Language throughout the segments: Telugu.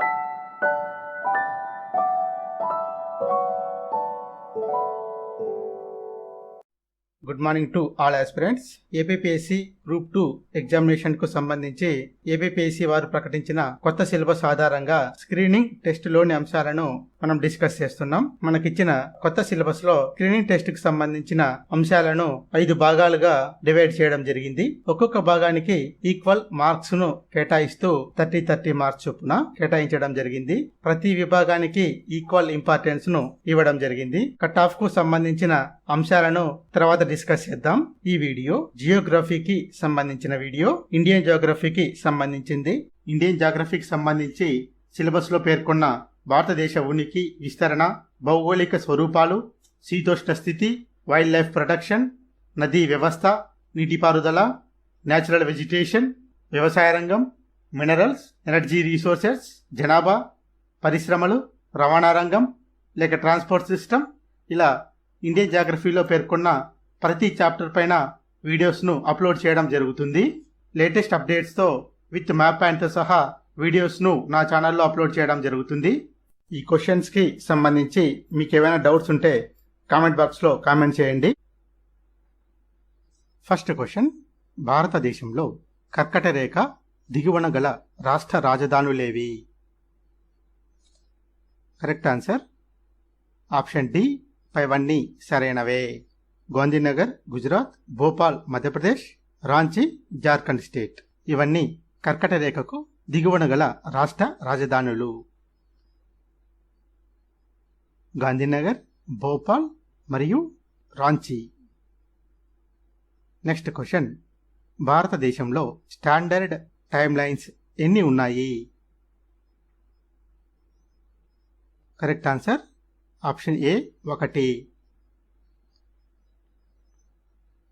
you good morning to all aspirants. APPSC group two ఎగ్జామినేషన్కు సంబంధించి ఏపీపీఎస్సీ వారు ప్రకటించిన కొత్త సిలబస్ ఆధారంగా స్క్రీనింగ్ టెస్ట్లోని అంశాలను మనం డిస్కస్ చేస్తున్నాం. మనకిచ్చిన కొత్త సిలబస్లో స్క్రీనింగ్ టెస్ట్కు సంబంధించిన అంశాలను ఐదు భాగాలుగా డివైడ్ చేయడం జరిగింది. ఒక్కొక్క భాగానికి ఈక్వల్ మార్క్స్ను కేటాయిస్తూ థర్టీ థర్టీ మార్క్స్ చొప్పున కేటాయించడం జరిగింది. ప్రతి విభాగానికి ఈక్వల్ ఇంపార్టెన్స్ను ఇవ్వడం జరిగింది. కట్ ఆఫ్కు సంబంధించిన అంశాలను తర్వాత డిస్కస్ చేద్దాం. ఈ వీడియో జియోగ్రఫీకి సంబంధించిన వీడియో ఇండియన్ జియోగ్రఫీకి సంబంధించింది. ఇండియన్ జియోగ్రఫీకి సంబంధించి సిలబస్లో పేర్కొన్న భారతదేశ ఉనికి విస్తరణ భౌగోళిక స్వరూపాలు శీతోష్ణ స్థితి వైల్డ్ లైఫ్ ప్రొటెక్షన్ నదీ వ్యవస్థ నీటిపారుదల న్యాచురల్ వెజిటేషన్ వ్యవసాయ రంగం మినరల్స్ ఎనర్జీ రీసోర్సెస్ జనాభా పరిశ్రమలు రవాణా రంగం లేక ట్రాన్స్పోర్ట్ సిస్టమ్ ఇలా ఇండియన్ జాగ్రఫీలో పేర్కొన్న ప్రతి చాప్టర్ పైన వీడియోస్ను అప్లోడ్ చేయడం జరుగుతుంది. లేటెస్ట్ అప్డేట్స్తో విత్ మ్యాప్ ప్యాన్తో సహా వీడియోస్ను నా ఛానల్లో అప్లోడ్ చేయడం జరుగుతుంది. ఈ క్వశ్చన్స్కి సంబంధించి మీకు ఏమైనా డౌట్స్ ఉంటే కామెంట్ బాక్స్లో కామెంట్ చేయండి. ఫస్ట్ క్వశ్చన్ భారతదేశంలో కర్కట రేఖ దిగువన గల రాష్ట్ర రాజధానులేవి? కరెక్ట్ ఆన్సర్ ఆప్షన్ డి పైవన్నీ సరైనవే. గాంధీనగర్ గుజరాత్ భోపాల్ మధ్యప్రదేశ్ రాంచీ జార్ఖండ్ స్టేట్. ఇవన్నీ కర్కట రేఖకు దిగువన గల రాష్ట్ర రాజధానులు. గాంధీనగర్ భోపాల్ మరియు రాంచీ. Next question. భారతదేశంలో స్టాండర్డ్ టైమ్ లైన్స్ ఎన్ని ఉన్నాయి? కరెక్ట్ ఆన్సర్ ఆప్షన్ ఏ ఒకటి.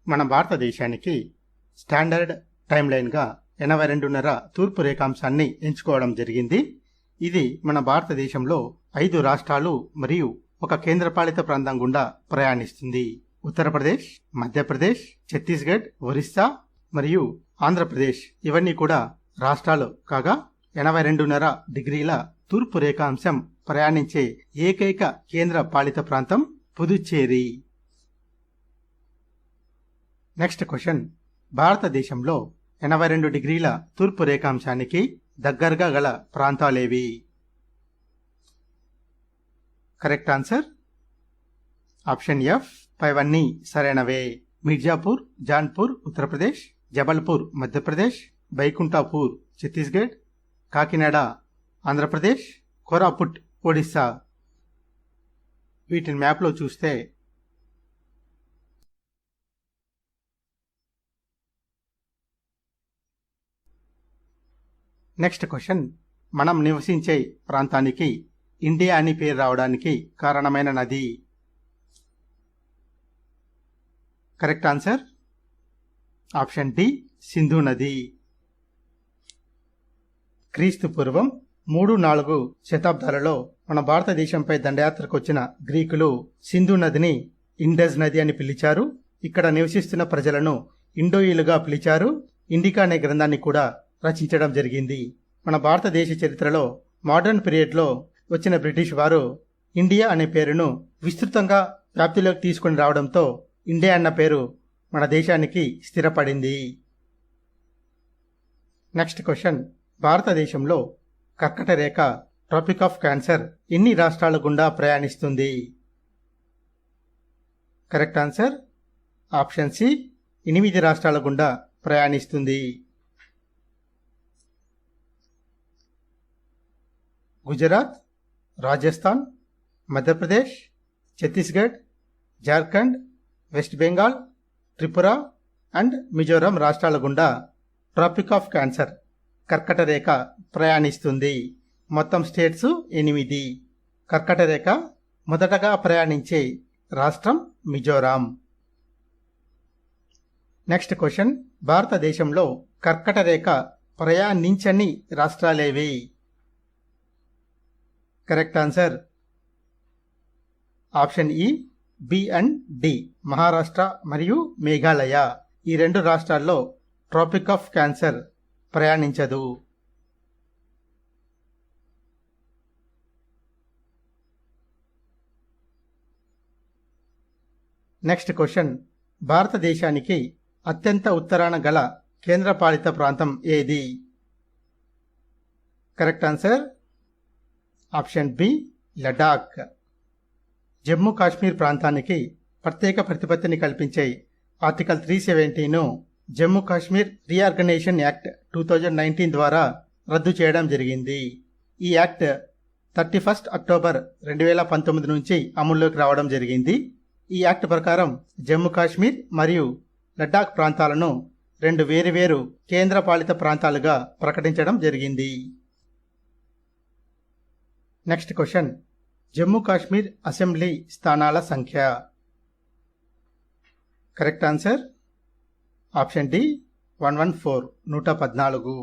మన భారతదేశానికి స్టాండర్డ్ టైం లైన్గా ఎనభై రెండున్నర తూర్పు రేఖాంశాన్ని ఎంచుకోవడం జరిగింది. ఇది మన భారతదేశంలో ఐదు రాష్ట్రాలు మరియు ఒక కేంద్రపాలిత ప్రాంతం గుండా ప్రయాణిస్తుంది. ఉత్తరప్రదేశ్ మధ్యప్రదేశ్ ఛత్తీస్గఢ్ ఒరిస్సా మరియు ఆంధ్రప్రదేశ్. ఇవన్నీ కూడా రాష్ట్రాలు కాగా ఎనభై రెండున్నర డిగ్రీల తూర్పు రేఖాంశం ప్రయాణించే ఏకైక కేంద్ర పాలిత ప్రాంతం పుదుచ్చేరి. నెక్స్ట్ క్వశ్చన్ భారతదేశంలో ఎనభై రెండు డిగ్రీల తూర్పు రేఖాంశానికి దగ్గరగా గల ప్రాంతాలేవి? కరెక్ట్ ఆన్సర్ ఆప్షన్ ఎఫ్ పైవన్నీ సరైనవే. మిర్జాపూర్ జాన్పూర్ ఉత్తరప్రదేశ్ జబల్పూర్ మధ్యప్రదేశ్ బైకుంఠాపూర్ ఛత్తీస్గఢ్ కాకినాడ ఆంధ్రప్రదేశ్ కోరాపుట్ ఒడిస్సా. వీటిని మ్యాప్లో చూస్తే నెక్స్ట్ క్వశ్చన్. మనం నివసించే ప్రాంతానికి ఇండియా అని పేరు రావడానికి కారణమైన నది. Correct answer? Option D Sindhu నది. క్రీస్తు పూర్వం మూడు నాలుగు శతాబ్దాలలో మన భారతదేశంపై దండయాత్రకు వచ్చిన గ్రీకులు సింధు నదిని ఇండస్ నది అని పిలిచారు. ఇక్కడ నివసిస్తున్న ప్రజలను ఇండోయిలుగా పిలిచారు. ఇండికా అనే గ్రంథాన్ని కూడా రచించడం జరిగింది. మన భారతదేశ చరిత్రలో మోడర్న్ పీరియడ్లో వచ్చిన బ్రిటిష్ వారు ఇండియా అనే పేరును విస్తృతంగా వ్యాప్తిలోకి తీసుకుని రావడంతో ఇండియా అన్న పేరు మన దేశానికి స్థిరపడింది. నెక్స్ట్ క్వశ్చన్ భారతదేశంలో కర్కట రేఖ ట్రాపిక్ ఆఫ్ క్యాన్సర్ ఎన్ని రాష్ట్రాల గుండా ప్రయాణిస్తుంది? కరెక్ట్ ఆన్సర్ ఆప్షన్ సి ఎనిమిది రాష్ట్రాల గుండా ప్రయాణిస్తుంది. గుజరాత్ రాజస్థాన్ మధ్యప్రదేశ్ ఛత్తీస్గఢ్ జార్ఖండ్ వెస్ట్ బెంగాల్ త్రిపుర అండ్ మిజోరాం రాష్ట్రాల గుండా ట్రాపిక్ ఆఫ్ క్యాన్సర్ కర్కట రేఖ ప్రయాణిస్తుంది. మొత్తం స్టేట్స్ ఎనిమిది. కర్కట రేఖ మొదటగా ప్రయాణించే రాష్ట్రం మిజోరాం. Next question. భారతదేశంలో కర్కట రేఖ ప్రయాణించని రాష్ట్రాలేవి? కరెక్ట్ ఆన్సర్ ఆప్షన్ ఈ బి అండ్ డి మహారాష్ట్ర మరియు మేఘాలయ ఈ రెండు రాష్ట్రాల్లో trophic of cancer ప్రయాణించదు. Next question భారతదేశానికి అత్యంత ఉత్తరాన గల కేంద్రపాలిత ప్రాంతం ఏది? Correct answer option B Ladakh. Jammu Kashmir ప్రాంతానికి ప్రత్యేక ప్రతిపత్తిని కల్పించే article three seventeen Jammu Kashmir reorganisation act two thousand nineteen ద్వారా రద్దు చేయడం జరిగింది. ఈ యాక్ట్ థర్టీ ఫస్ట్ అక్టోబర్ రెండు వేల పంతొమ్మిది నుంచి అమల్లోకి రావడం జరిగింది. ఈ యాక్ట్ ప్రకారం జమ్మూ కాశ్మీర్ మరియు లడ్డాక్ ప్రాంతాలను రెండు వేరువేరు కేంద్రపాలిత ప్రాంతాలుగా ప్రకటించడం జరిగింది. Next question Jammu Kashmir assembly స్థానాల సంఖ్య correct answer option D one one four నూట పద్నాలుగు.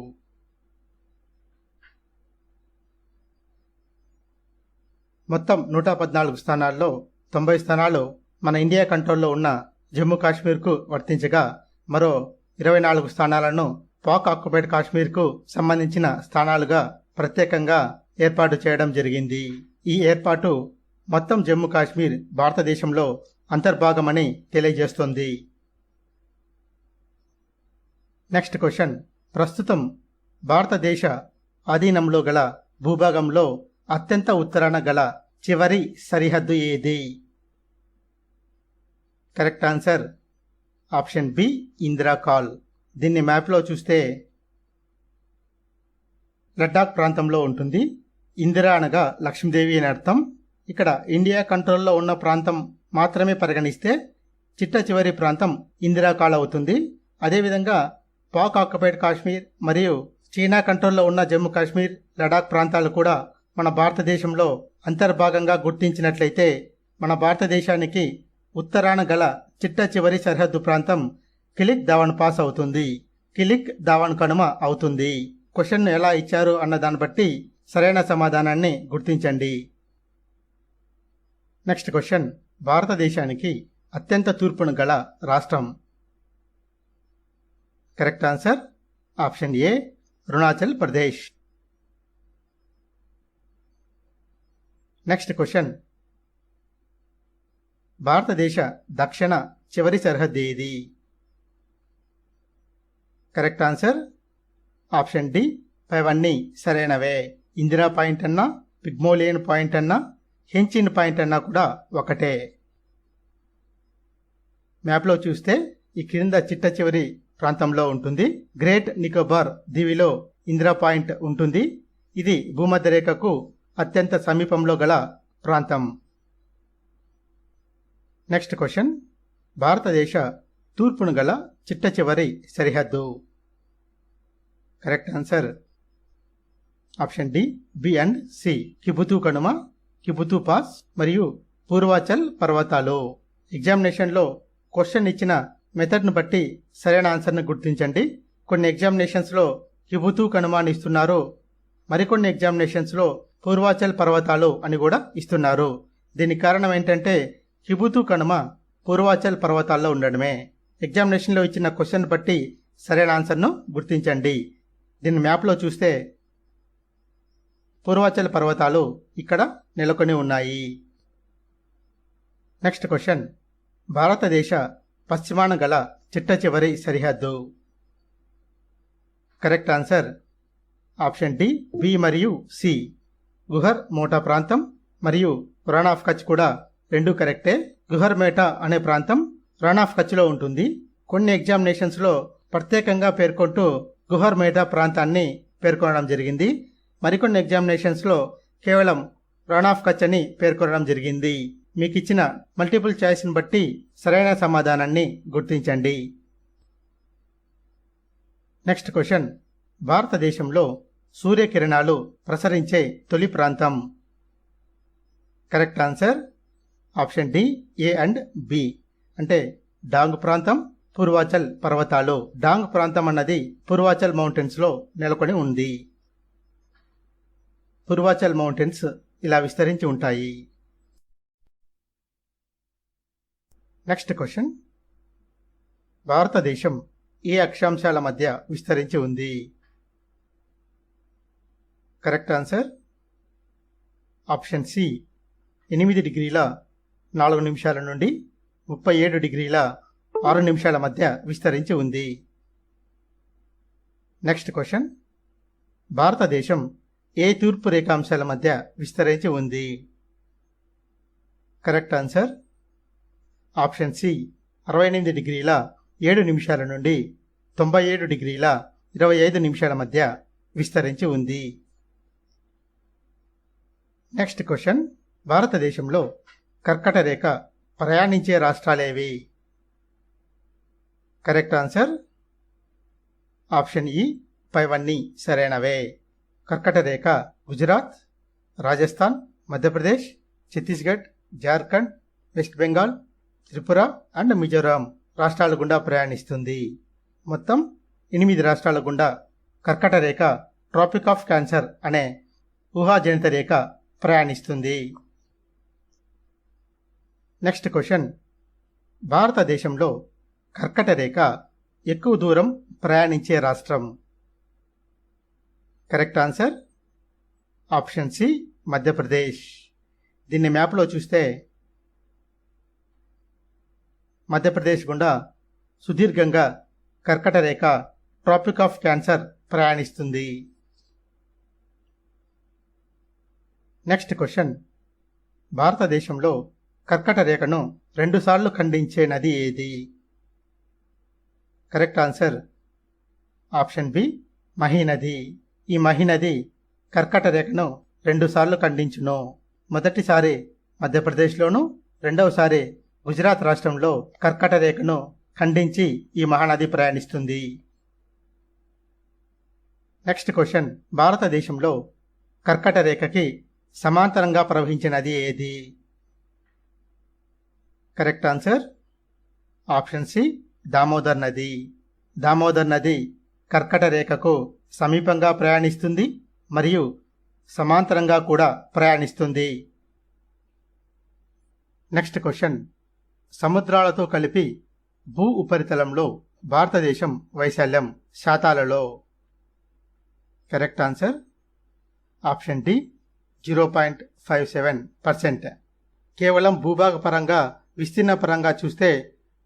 మొత్తం నూట పద్నాలుగు స్థానాల్లో తొంభై స్థానాలు మన ఇండియా కంట్రోల్లో ఉన్న జమ్మూ కాశ్మీర్కు వర్తించగా మరో ఇరవై నాలుగు స్థానాలను పాక్ ఆక్యుపైడ్ కాశ్మీర్కు సంబంధించిన స్థానాలుగా ప్రత్యేకంగా ఏర్పాటు చేయడం జరిగింది. ఈ ఏర్పాటు మొత్తం జమ్మూ కాశ్మీర్ భారతదేశంలో అంతర్భాగమని తెలియజేస్తోంది. Next question. ప్రస్తుతం భారతదేశ ఆధీనంలో గల భూభాగంలో అత్యంత ఉత్తరాన గల చివరి సరిహద్దు ఏది? Correct answer option B Indira col. దీన్ని మ్యాప్లో చూస్తే లడ్డాక్ ప్రాంతంలో ఉంటుంది. ఇందిరా అనగా లక్ష్మీదేవి అని అర్థం. ఇక్కడ ఇండియా కంట్రోల్లో ఉన్న ప్రాంతం మాత్రమే పరిగణిస్తే చిట్ట చివరి ప్రాంతం ఇందిరా కాల్ అవుతుంది. అదేవిధంగా పాక్ ఆక్యుపైడ్ కాశ్మీర్ మరియు చైనా కంట్రోల్లో ఉన్న జమ్మూ కాశ్మీర్ లడాక్ ప్రాంతాలు కూడా మన భారతదేశంలో అంతర్భాగంగా గుర్తించినట్లయితే మన భారతదేశానికి ఉత్తరాన గల చిట్ట చివరి సరిహద్దు ప్రాంతం కిలిక్ దావన్ పాస్ అవుతుంది. కిలిక్ దావన్ కనుమ అవుతుంది. క్వశ్చన్ ఎలా ఇచ్చారు అన్న దాన్ని బట్టి సరైన సమాధానాన్ని గుర్తించండి. నెక్స్ట్ క్వశ్చన్ భారతదేశానికి అత్యంత తూర్పును గల రాష్ట్రం. Correct answer option A Arunachal Pradesh next question భారతదేశ దక్షిణ చివరి సరిహద్దు ఏది? కరెక్ట్ ఆన్సర్ ఆప్షన్ డి పైవన్నీ సరైనవే ఇందిరా పాయింట్ అన్నా పిగ్మోలియన్ పాయింట్ అన్నా హెంచిన్ పాయింట్ అన్నా కూడా ఒకటే. మ్యాప్లో చూస్తే ఈ క్రింద చిట్ట చివరి ప్రాంతంలో ఉంటుంది. గ్రేట్ నికోబార్ దీవిలో ఇందిరా పాయింట్ ఉంటుంది. ఇది భూమధ్యరేఖకు అత్యంత సమీపంలో గల ప్రాంతం. Next question. భారతదేశ తూర్పును గల చిట్ట చివరి సరిహద్దు. Correct answer option D B and C. Kibithu Kanuma Kibithu pass మరియు పూర్వాచల్ పర్వతాలు. ఎగ్జామినేషన్లో క్వశ్చన్ ఇచ్చిన మెథడ్ను బట్టి సరైన ఆన్సర్ను గుర్తించండి. కొన్ని ఎగ్జామినేషన్స్లో కిబుతు కనుమ అని ఇస్తున్నారు. మరికొన్ని ఎగ్జామినేషన్స్లో పూర్వాచల్ పర్వతాలు అని కూడా ఇస్తున్నారు. దీనికి కారణం ఏంటంటే కిబుతు కనుమ పూర్వాచల్ పర్వతాల్లో ఉండడమే. ఎగ్జామినేషన్లో ఇచ్చిన క్వశ్చన్ బట్టి సరైన ఆన్సర్ను గుర్తించండి. దీన్ని మ్యాప్లో చూస్తే పూర్వాచల్ పర్వతాలు ఇక్కడ నెలకొని ఉన్నాయి. నెక్స్ట్ క్వశ్చన్ భారతదేశ పశ్చిమాన గల చిట్ట చివరి సరిహద్దు. Correct answer option D B మరియు సి గుహర్ మోటా ప్రాంతం మరియు రణ్ ఆఫ్ కచ్ కూడా రెండు కరెక్టే గుహర్ మేటా అనే ప్రాంతం రణ్ ఆఫ్ కచ్లో ఉంటుంది. కొన్ని ఎగ్జామినేషన్స్లో ప్రత్యేకంగా పేర్కొంటూ గుహర్ మేటా ప్రాంతాన్ని పేర్కొనడం జరిగింది. మరికొన్ని ఎగ్జామినేషన్స్లో కేవలం రన్ ఆఫ్ కచ్ అని పేర్కొనడం జరిగింది. మీకు ఇచ్చిన మల్టిపుల్ చాయిస్ని బట్టి సరైన సమాధానాన్ని గుర్తించండి. Next question. భారతదేశంలో సూర్యకిరణాలు ప్రసరించే తొలి ప్రాంతం. Correct answer? Option D A and B. అంటే డాంగ్ ప్రాంతం పూర్వాచల్ పర్వతాలు. డాంగ్ ప్రాంతం అన్నది పూర్వాచల్ మౌంటైన్స్లో నెలకొని ఉంది. పూర్వాచల్ మౌంటైన్స్ ఇలా విస్తరించి ఉంటాయి. Next question. భారతదేశం ఏ అక్షాంశాల మధ్య విస్తరించి ఉంది? Correct answer? ఆప్షన్ సి ఎనిమిది డిగ్రీల నాలుగు నిమిషాల నుండి ముప్పై ఏడు డిగ్రీల ఆరు నిమిషాల మధ్య విస్తరించి ఉంది. Next question. భారతదేశం ఏ తూర్పు రేఖాంశాల మధ్య విస్తరించి ఉంది? కరెక్ట్ ఆన్సర్ ఆప్షన్ సి అరవై ఎనిమిది డిగ్రీల ఏడు నిమిషాల నుండి తొంభై ఏడు డిగ్రీల ఇరవై ఐదు నిమిషాల మధ్య విస్తరించి ఉంది. నెక్స్ట్ క్వశ్చన్ భారతదేశంలో కర్కట రేఖ ప్రయాణించే రాష్ట్రాలేవి కరెక్ట్ ఆన్సర్ ఆప్షన్ ఈ పైవన్నీ సరైనవే. కర్కట రేఖ గుజరాత్ రాజస్థాన్ మధ్యప్రదేశ్ ఛత్తీస్గఢ్ జార్ఖండ్ వెస్ట్ బెంగాల్ త్రిపుర అండ్ మిజోరాం రాష్ట్రాల గుండా ప్రయాణిస్తుంది. మొత్తం ఎనిమిది రాష్ట్రాల గుండా కర్కట రేఖ ట్రాపిక్ ఆఫ్ క్యాన్సర్ అనే ఊహాజనిత రేఖ ప్రయాణిస్తుంది. Next question. భారతదేశంలో కర్కట రేఖ ఎక్కువ దూరం ప్రయాణించే రాష్ట్రం. Correct answer. Option C Madhya Pradesh. దీన్ని మ్యాప్లో చూస్తే మధ్యప్రదేశ్ గుండా సుదీర్ఘంగా కర్కట రేఖ ట్రాపిక్ ఆఫ్ క్యాన్సర్ ప్రయాణిస్తుంది. Next question. భారతదేశంలో కర్కట రేఖను రెండుసార్లు ఖండించే నది ఏది? Correct answer. Option B Mahanadi. ఈ మహినది కర్కట రేఖను రెండుసార్లు ఖండించును. మొదటిసారి మధ్యప్రదేశ్లోను రెండవసారి గుజరాత్ రాష్ట్రంలో కర్కట రేఖను ఖండించి ఈ మహానది ప్రయాణిస్తుంది. Next question. భారతదేశంలో కర్కట రేఖకి సమాంతరంగా ప్రవహించే నది ఏది? Correct answer? Option C Damodar నది. దామోదర్ నది కర్కట రేఖకు సమీపంగా ప్రయాణిస్తుంది మరియు సమాంతరంగా కూడా ప్రయాణిస్తుంది. నెక్స్ట్ క్వశ్చన్ సముద్రాలతో కలిపి భూ ఉపరితలంలో భారతదేశం వైశాల్యం శాతాలలో. Correct answer option D zero point five seven percent కేవలం భూభాగ పరంగా విస్తీర్ణ పరంగా చూస్తే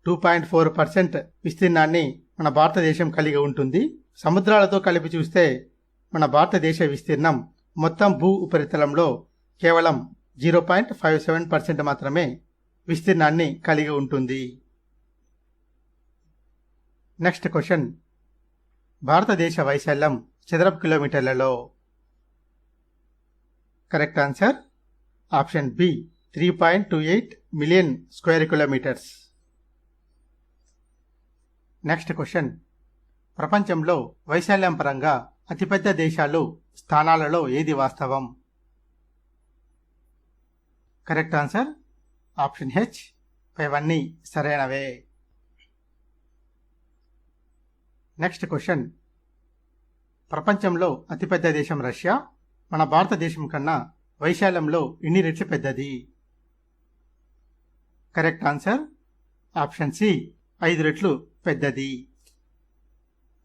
టూ పాయింట్ ఫోర్ పర్సెంట్ విస్తీర్ణాన్ని మన భారతదేశం కలిగి ఉంటుంది. సముద్రాలతో కలిపి చూస్తే మన భారతదేశ విస్తీర్ణం మొత్తం భూ ఉపరితలంలో కేవలం zero point five seven percent మాత్రమే విస్తీర్ణాన్ని కలిగి ఉంటుంది. Next question. భారతదేశ వైశాల్యం చదరపు కిలోమీటర్లలో. Correct answer? Option B three point two eight million square kilometres. Next question. ప్రపంచంలో వైశాల్యం పరంగా అతిపెద్ద దేశాలు స్థానాలలో ఏది వాస్తవం? Correct answer? Option H. ఇవన్నీ సరైనవే. Next question. ప్రపంచంలో అతిపెద్ద దేశం రష్యా? మన భారతదేశం కన్నా వైశాల్యంలో ఎన్ని రెట్లు పెద్దది. Correct answer? Option C. ఐదు రెట్లు పెద్దది.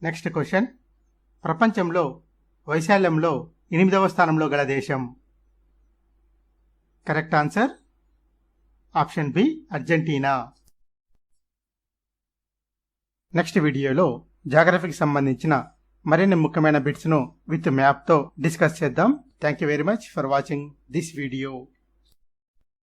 నెక్స్ట్ క్వశ్చన్ ప్రపంచంలో వైశాల్యంలో ఎనిమిదవ స్థానంలో గల దేశం. Correct answer option B Argentina next వీడియోలో జాగ్రఫీకి సంబంధించిన మరిన్ని ముఖ్యమైన బిట్స్ను విత్ మ్యాప్తో డిస్కస్ చేద్దాం. Thank you very much for watching this video